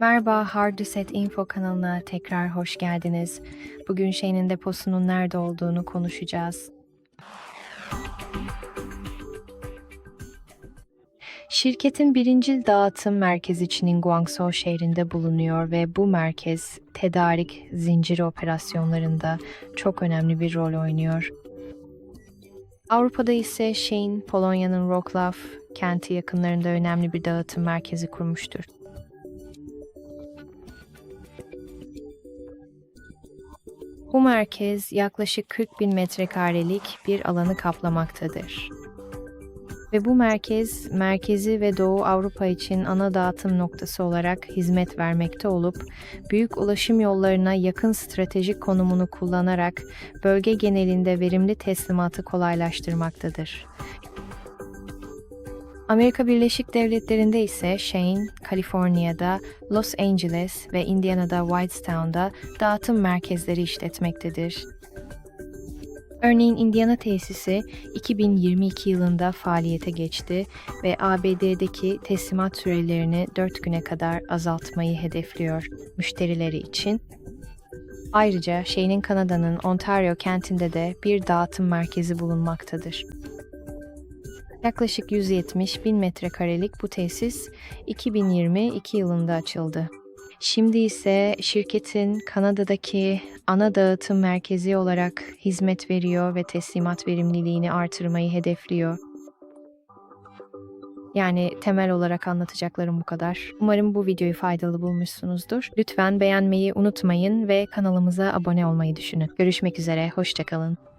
Merhaba, Hard to Set Info kanalına tekrar hoş geldiniz. Bugün Shane'in deposunun nerede olduğunu konuşacağız. Şirketin birinci dağıtım merkezi Çin'in Guangzhou şehrinde bulunuyor ve bu merkez tedarik zinciri operasyonlarında çok önemli bir rol oynuyor. Avrupa'da ise Shane, Polonya'nın Wrocław kenti yakınlarında önemli bir dağıtım merkezi kurmuştur. Bu merkez yaklaşık 40 bin metrekarelik bir alanı kaplamaktadır. Ve bu merkez, merkezi ve Doğu Avrupa için ana dağıtım noktası olarak hizmet vermekte olup, büyük ulaşım yollarına yakın stratejik konumunu kullanarak bölge genelinde verimli teslimatı kolaylaştırmaktadır. Amerika Birleşik Devletleri'nde ise Shane, Kaliforniya'da, Los Angeles ve Indiana'da Whitestown'da dağıtım merkezleri işletmektedir. Örneğin Indiana tesisi 2022 yılında faaliyete geçti ve ABD'deki teslimat sürelerini 4 güne kadar azaltmayı hedefliyor müşterileri için. Ayrıca Shane'in Kanada'nın Ontario kentinde de bir dağıtım merkezi bulunmaktadır. Yaklaşık 170 bin metrekarelik bu tesis 2022 yılında açıldı. Şimdi ise şirketin Kanada'daki ana dağıtım merkezi olarak hizmet veriyor ve teslimat verimliliğini artırmayı hedefliyor. Yani temel olarak anlatacaklarım bu kadar. Umarım bu videoyu faydalı bulmuşsunuzdur. Lütfen beğenmeyi unutmayın ve kanalımıza abone olmayı düşünün. Görüşmek üzere, hoşçakalın.